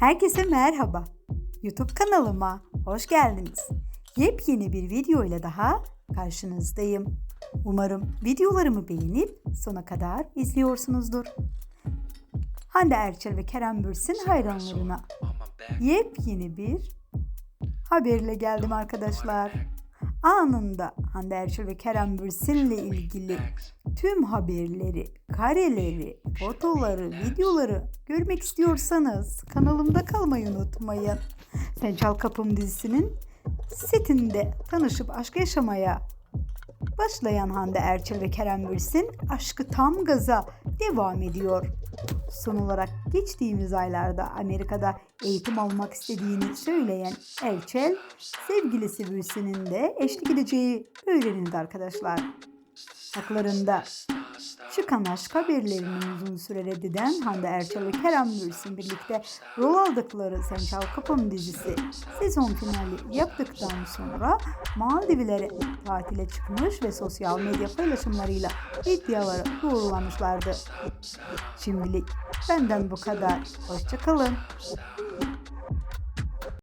Herkese merhaba. YouTube kanalıma hoş geldiniz. Yepyeni bir video ile daha karşınızdayım. Umarım videolarımı beğenip sona kadar izliyorsunuzdur. Hande Erçel ve Kerem Bürsin hayranlarına yepyeni bir haberle geldim arkadaşlar. Anında Hande Erçel ve Kerem Bürsin'le ilgili tüm haberleri, kareleri, fotoları, videoları görmek istiyorsanız kanalımda kalmayı unutmayın. Sen Çal Kapım dizisinin setinde tanışıp aşk yaşamaya başlayan Hande Erçel ve Kerem Bürsin aşkı tam gaza devam ediyor. Son olarak geçtiğimiz aylarda Amerika'da eğitim almak istediğini söyleyen Erçel, sevgilisi Bürsin'in de eşlik edeceği öğrenildi arkadaşlar. Haklarında çıkan aşk haberlerinin uzun süre reddeden Hande Erçel ve Kerem Bürsin birlikte rol aldıkları Sen Çal Kapım dizisi sezon finali yaptıktan sonra Maldivlere tatile çıkmış ve sosyal medya paylaşımlarıyla iddiaları doğrulamışlardı. Şimdilik benden bu kadar. Hoşçakalın.